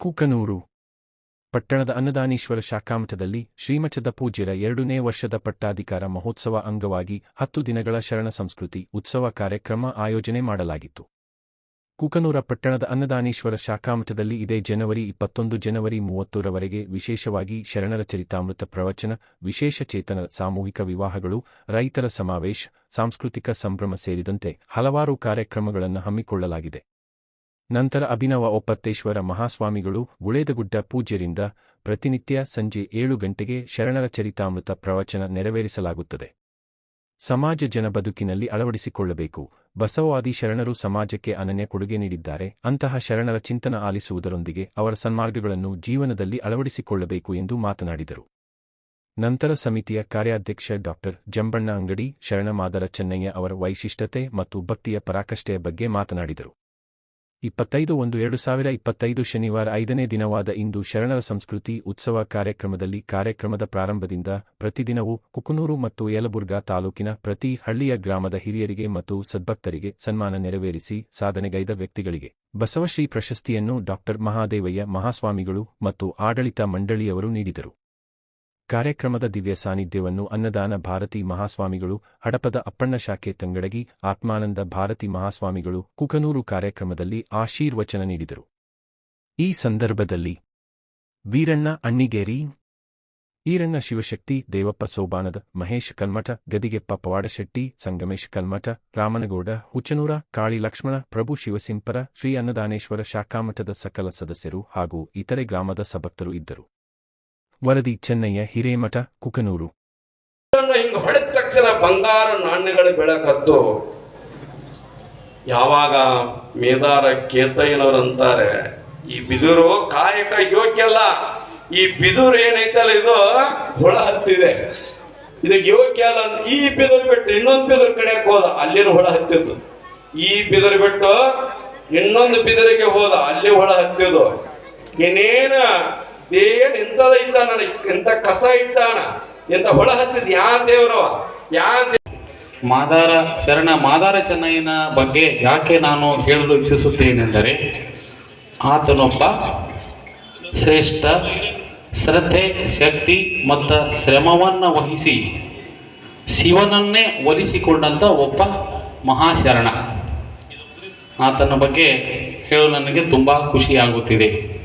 ಕೂಕನೂರು. ಪಟ್ಟಣದ ಅನ್ನದಾನೀಶ್ವರ ಶಾಖಾಮಠದಲ್ಲಿ ಶ್ರೀಮಠದ ಪೂಜ್ಯರ ಎರಡನೇ ವರ್ಷದ ಪಟ್ಟಾಧಿಕಾರ ಮಹೋತ್ಸವ ಅಂಗವಾಗಿ ಹತ್ತು ದಿನಗಳ ಶರಣ ಸಂಸ್ಕೃತಿ ಉತ್ಸವ ಕಾರ್ಯಕ್ರಮ ಆಯೋಜನೆ ಮಾಡಲಾಗಿತ್ತು. ಕೂಕನೂರ ಪಟ್ಟಣದ ಅನ್ನದಾನೀಶ್ವರ ಶಾಖಾಮಠದಲ್ಲಿ ಇದೇ ಜನವರಿ ಇಪ್ಪತ್ತೊಂದು ಜನವರಿ ಮೂವತ್ತರವರೆಗೆ ವಿಶೇಷವಾಗಿ ಶರಣರ ಚರಿತಾಮೃತ ಪ್ರವಚನ, ವಿಶೇಷ ಚೇತನ ಸಾಮೂಹಿಕ ವಿವಾಹಗಳು, ರೈತರ ಸಮಾವೇಶ, ಸಾಂಸ್ಕೃತಿಕ ಸಂಭ್ರಮ ಸೇರಿದಂತೆ ಹಲವಾರು ಕಾರ್ಯಕ್ರಮಗಳನ್ನು ಹಮ್ಮಿಕೊಳ್ಳಲಾಗಿದೆ. ನಂತರ ಅಭಿನವ ಒಪ್ಪತ್ತೇಶ್ವರ ಮಹಾಸ್ವಾಮಿಗಳು ಉಳೇದಗುಡ್ಡ ಪೂಜ್ಯರಿಂದ ಪ್ರತಿನಿತ್ಯ ಸಂಜೆ ಏಳು ಗಂಟೆಗೆ ಶರಣರ ಚರಿತಾಮೃತ ಪ್ರವಚನ ನೆರವೇರಿಸಲಾಗುತ್ತದೆ. ಸಮಾಜ ಜನ ಬದುಕಿನಲ್ಲಿ ಅಳವಡಿಸಿಕೊಳ್ಳಬೇಕು. ಬಸವವಾದಿ ಶರಣರು ಸಮಾಜಕ್ಕೆ ಅನನ್ಯ ಕೊಡುಗೆ ನೀಡಿದ್ದಾರೆ. ಅಂತಹ ಶರಣರ ಚಿಂತನ ಆಲಿಸುವುದರೊಂದಿಗೆ ಅವರ ಸನ್ಮಾರ್ಗಗಳನ್ನು ಜೀವನದಲ್ಲಿ ಅಳವಡಿಸಿಕೊಳ್ಳಬೇಕು ಎಂದು ಮಾತನಾಡಿದರು. ನಂತರ ಸಮಿತಿಯ ಕಾರ್ಯಾಧ್ಯಕ್ಷ ಡಾಕ್ಟರ್ ಜಂಬಣ್ಣ ಅಂಗಡಿ, ಶರಣ ಮಾದರ ಚೆನ್ನಯ್ಯ ಅವರ ವೈಶಿಷ್ಟ್ಯತೆ ಮತ್ತು ಭಕ್ತಿಯ ಪರಾಕಷ್ಟೆಯ ಬಗ್ಗೆ ಮಾತನಾಡಿದರು. ಇಪ್ಪತ್ತೈದು ಒಂದು ಎರಡು ಸಾವಿರ ಇಪ್ಪತ್ತೈದು ಶನಿವಾರ ಐದನೇ ದಿನವಾದ ಇಂದು ಶರಣರ ಸಂಸ್ಕೃತಿ ಉತ್ಸವ ಕಾರ್ಯಕ್ರಮದಲ್ಲಿ ಕಾರ್ಯಕ್ರಮದ ಪ್ರಾರಂಭದಿಂದ ಪ್ರತಿದಿನವೂ ಕುಕನೂರು ಮತ್ತು ಯಲಬುರ್ಗಾ ತಾಲೂಕಿನ ಪ್ರತಿ ಹಳ್ಳಿಯ ಗ್ರಾಮದ ಹಿರಿಯರಿಗೆ ಮತ್ತು ಸದ್ಭಕ್ತರಿಗೆ ಸನ್ಮಾನ ನೆರವೇರಿಸಿ ಸಾಧನೆಗೈದ ವ್ಯಕ್ತಿಗಳಿಗೆ ಬಸವಶ್ರೀ ಪ್ರಶಸ್ತಿಯನ್ನು ಡಾಕ್ಟರ್ ಮಹಾದೇವಯ್ಯ ಮಹಾಸ್ವಾಮಿಗಳು ಮತ್ತು ಆಡಳಿತ ಮಂಡಳಿಯವರು ನೀಡಿದರು. ಕಾರ್ಯಕ್ರಮದ ದಿವ್ಯ ಸಾನ್ನಿಧ್ಯವನ್ನು ಅನ್ನದಾನ ಭಾರತಿ ಮಹಾಸ್ವಾಮಿಗಳು, ಹಡಪದ ಅಪ್ಪಣ್ಣ ಶಾಖೆ ತಂಗಡಗಿ, ಆತ್ಮಾನಂದ ಭಾರತಿ ಮಹಾಸ್ವಾಮಿಗಳು ಕುಕನೂರು ಕಾರ್ಯಕ್ರಮದಲ್ಲಿ ಆಶೀರ್ವಚನ ನೀಡಿದರು. ಈ ಸಂದರ್ಭದಲ್ಲಿ ವೀರಣ್ಣ ಅಣ್ಣಿಗೇರಿ, ಈರಣ್ಣ ಶಿವಶಕ್ತಿ, ದೇವಪ್ಪ ಸೋಬಾನದ, ಮಹೇಶ್ ಕಲ್ಮಠ, ಗದಿಗೆಪ್ಪ ಪವಾಡಶೆಟ್ಟಿ, ಸಂಗಮೇಶ್ ಕಲ್ಮಠ, ರಾಮನಗೌಡ, ಹುಚ್ಚನೂರ, ಕಾಳಿ ಲಕ್ಷ್ಮಣ, ಪ್ರಭು ಶಿವಸಿಂಪರ, ಶ್ರೀ ಅನ್ನದಾನೇಶ್ವರ ಶಾಖಾಮಠದ ಸಕಲ ಸದಸ್ಯರು ಹಾಗೂ ಇತರೆ ಗ್ರಾಮದ ಸಭಕ್ತರು ಇದ್ದರು. ವರದಿ ಚೆನ್ನಯ್ಯ, ಹಿರೇಮಠ, ಕುಕನೂರು. ಹಿಂಗ ಹೊಡೆದ ತಕ್ಷಣ ಬಂಗಾರ ನಾಣ್ಯಗಳು ಬೆಳಕತ್ತು. ಯಾವಾಗ ಮೇದಾರ ಕೇತಯ್ಯನವರಂತಾರೆ ಈ ಬಿದುರು ಕಾಯಕ ಯೋಗ್ಯ ಅಲ್ಲ. ಈ ಬಿದುರು ಏನೈತಲ್ಲ ಇದು? ಹುಳ ಹತ್ತಿದೆ. ಇದಕ್ಕೆ ಯೋಗ್ಯ ಅಲ್ಲ ಈ ಬಿದುರು ಬಿಟ್ಟು ಇನ್ನೊಂದು ಬಿದಿರು ಕಡೆಗೆ ಹೋದ, ಅಲ್ಲಿನ ಹುಳ ಹತ್ತಿದ್ದು. ಈ ಬಿದಿರು ಬಿಟ್ಟು ಇನ್ನೊಂದು ಬಿದಿರಿಗೆ ಹೋದ, ಅಲ್ಲಿ ಹುಳ ಹತ್ತಿದ್ದು. ಇನ್ನೇನ ಏನ್ ಎಂಥದ ಇಟ್ಟ ನನಗೆ? ಇಂಥ ಕಸ ಇಟ್ಟಾನ? ಎಂಥ ಹೊಳ ಹತ್ತಿದ ಯಾ ದೇವರ ಯಾ ಮಾದಾರ ಶರಣ, ಮಾದಾರ ಚೆನ್ನಯ್ಯನ ಬಗ್ಗೆ ಯಾಕೆ ನಾನು ಹೇಳಲು ಇಚ್ಛಿಸುತ್ತೇನೆಂದರೆ, ಆತನೊಬ್ಬ ಶ್ರೇಷ್ಠ, ಶ್ರದ್ಧೆ, ಶಕ್ತಿ ಮತ್ತು ಶ್ರಮವನ್ನು ವಹಿಸಿ ಶಿವನನ್ನೇ ಒಲಿಸಿಕೊಂಡಂಥ ಒಬ್ಬ ಮಹಾಶರಣ. ಆತನ ಬಗ್ಗೆ ಹೇಳಲು ನನಗೆ ತುಂಬ ಖುಷಿಯಾಗುತ್ತಿದೆ.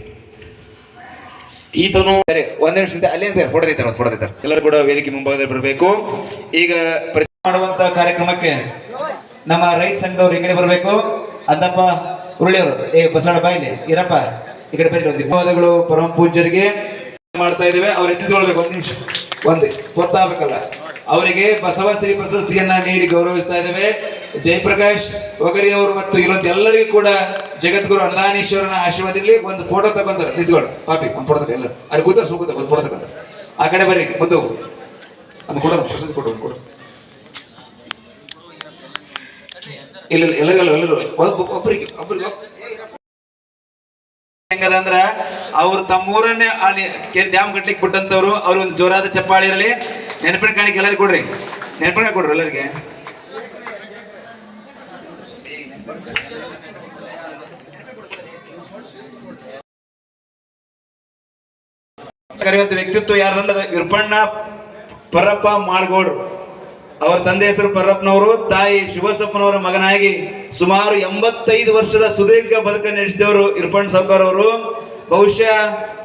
ಈತನು ಒಂದ್ ನಿಮಿಷ ಅಲ್ಲೇ ಫೋಟೋ ಹೊಡೆದಿದ್ದಾರೆ ಫೋಟೋ ಎಲ್ಲರೂ ಕೂಡ ವೇದಿಕೆ ಮುಂಭಾಗದಲ್ಲಿ ಬರಬೇಕು. ಈಗ ಮಾಡುವಂತ ಕಾರ್ಯಕ್ರಮಕ್ಕೆ ನಮ್ಮ ರೈತ ಸಂಘದವ್ರು ಈ ಕಡೆ ಬರಬೇಕು. ಅದಪ್ಪ, ಉರುಳಿಯವರು, ಏ, ಬಸವಣ್ಣ ಬಾಯಿಲಿ, ಇರಪ್ಪ, ಈ ಕಡೆ ಬರೀ ಧನ್ಯವಾದಗಳು, ಪರಮ ಪೂಜ್ಯರಿಗೆ. ಮಾಡ್ತಾ ಇದ್ದೇವೆ, ಅವ್ರು ಎತ್ತಿದ್ಕೊಳ್ಬೇಕು ಒಂದ್ ನಿಮಿಷ. ಒಂದು, ಗೊತ್ತಾಗಬೇಕಲ್ಲ. ಅವರಿಗೆ ಬಸವ ಶ್ರೀ ಪ್ರಶಸ್ತಿಯನ್ನ ನೀಡಿ ಗೌರವಿಸ್ತಾ ಇದ್ದೇವೆ. ಜಯಪ್ರಕಾಶ್ ಒಗರಿ ಅವರು ಮತ್ತು ಇರುವಂತ ಎಲ್ಲರಿಗೂ ಕೂಡ ಜಗದ್ಗುರು ಅನ್ನದಾನೀಶ್ವರನ ಆಶೀರ್ವಾದ ಇರ್ಲಿ ಒಂದು ಫೋಟೋ ತಗೊಂತಾರೆ ನಿಂತ್ಕೊಳ್ಳಿ ಪಾಪಿ, ಒಂದು ಫೋಟೋ ತಗೊಂಡು ಅಲ್ಲಿ ಕೂತ ಸುಕೂತ ಒಂದು ಫೋಟೋ ತಗೊಂತಾರೆ ಆ ಕಡೆ ಬರ್ರಿ ಬಂದು ಅದು ಕೊಡೋದು ಪ್ರಶಸ್ತಿ ಕೊಡು ಕೊಡು ಇಲ್ಲ ಇಲ್ಲ ಎಲ್ಲರಿಗಲ್ಲ ಎಲ್ಲರೂ ಒಬ್ಬ- ಒಬ್ಬರಿಗೆ ಒಬ್ಬರಿಗೆ ಹೆಂಗದಂದ್ರ ಅವ್ರು ತಮ್ಮೂರನ್ನೇ ಡ್ಯಾಮ್ ಕಟ್ಲಿಕ್ಕೆ ಬಿಟ್ಟಂತವ್ರು, ಅವ್ರು ಒಂದು ಜೋರಾದ ಚಪ್ಪಾಳಿ ಇರಲಿ, ನೆನಪಿನ ಕಾಣಿಕೆ ಎಲ್ಲರಿಗೂ ಕೊಡ್ರಿ. ನೆನಪಿನ ಕೊಡ್ರಿ ಎಲ್ಲರಿಗೆ. ಕರೆಯುವಂತ ವ್ಯಕ್ತಿತ್ವ ಯಾರ್ದಂದ್ರೆ ವಿರ್ಪಣ್ಣ ಪರಪ್ಪ ಮಾಳ್ಗೋಡ್ರು ಅವರ ತಂದೆ ಹೆಸರು ಪರಪ್ಪನವರು, ತಾಯಿ ಶಿವಸಪ್ಪನವರ ಮಗನಾಗಿ ಸುಮಾರು ಎಂಬತ್ತೈದು ವರ್ಷದ ಸುದೀರ್ಘ ಬದುಕನ್ನು ನಡೆಸಿದವರು ಇರ್ಪಣ್ ಸಾವ್ಕಾರ್ ಅವರು ಬಹುಶಃ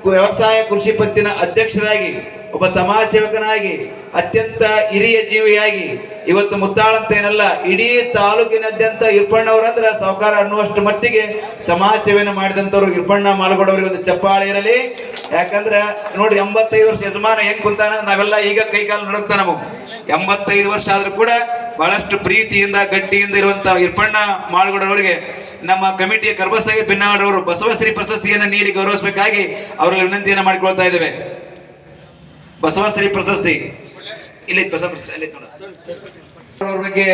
ವ್ಯವಸಾಯ ಕೃಷಿ ಪತ್ತಿನ ಅಧ್ಯಕ್ಷರಾಗಿ ಒಬ್ಬ ಸಮಾಜ ಸೇವಕನಾಗಿ ಅತ್ಯಂತ ಹಿರಿಯ ಜೀವಿಯಾಗಿ, ಇವತ್ತು ಮುತ್ತಾಳಂತ ಏನಲ್ಲ ಇಡೀ ತಾಲೂಕಿನಾದ್ಯಂತ ಇರ್ಪಣ್ಣವರಂದ್ರ ಸಾವುಕಾರ ಅನ್ನುವಷ್ಟು ಮಟ್ಟಿಗೆ ಸಮಾಜ ಸೇವೆಯನ್ನು ಮಾಡಿದಂಥವ್ರು ಇರ್ಪಣ್ಣ ಮಾಲ್ಗೋಡವ್ರಿಗೆ ಒಂದು ಚಪ್ಪಾಳೆ ಇರಲಿ. ಯಾಕಂದ್ರೆ ನೋಡಿ ಎಂಬತ್ತೈದು ವರ್ಷ ಯಜಮಾನ ಹೆಂಗ್ ಕುಂತಾನ? ನಾವೆಲ್ಲ ಈಗ ಕೈಕಾಲು ಕಾಲು ನಾವು ಎಂಬತ್ತೈದು ವರ್ಷ ಆದ್ರೂ ಕೂಡ ಬಹಳಷ್ಟು ಪ್ರೀತಿಯಿಂದ, ಗಟ್ಟಿಯಿಂದ ಇರುವಂತ ಇರ್ಪಣ್ಣ ಮಾಲ್ಗೋಡವ್ರಿಗೆ ನಮ್ಮ ಕಮಿಟಿಯ ಕರ್ಬಸಾಗಿ ಭಿನ್ನಾಳರವರು ಬಸವಶ್ರೀ ಪ್ರಶಸ್ತಿಯನ್ನು ನೀಡಿ ಗೌರವಿಸಬೇಕಾಗಿ ಅವರಲ್ಲಿ ವಿನಂತಿಯನ್ನು ಮಾಡಿಕೊಳ್ತಾ ಇದ್ದೇವೆ. ಬಸವಶ್ರೀ ಪ್ರಶಸ್ತಿ. ಇಲ್ಲಿ ಬಸವ ಪ್ರಶಸ್ತಿ, ಅಲ್ಲಿ. ಅವ್ರ ಬಗ್ಗೆ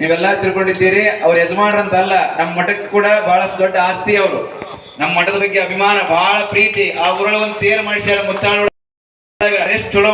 ನೀವೆಲ್ಲ ತಿಳ್ಕೊಂಡಿದ್ದೀರಿ. ಅವ್ರ ಯಜಮಾನರಂತ ಅಲ್ಲ ನಮ್ಮ ಮಠಕ್ಕೆ ಕೂಡ ಬಹಳಷ್ಟು ದೊಡ್ಡ ಆಸ್ತಿ ಅವರು. ನಮ್ಮ ಮಠದ ಬಗ್ಗೆ ಅಭಿಮಾನ, ಬಹಳ ಪ್ರೀತಿ. ಆ ಊರೊಳಗೆ ಒಂದು ತೇರು ಮಾಡಿಸ್ಯಾರ ಮುತ್ತಾಳ ಚಲೋ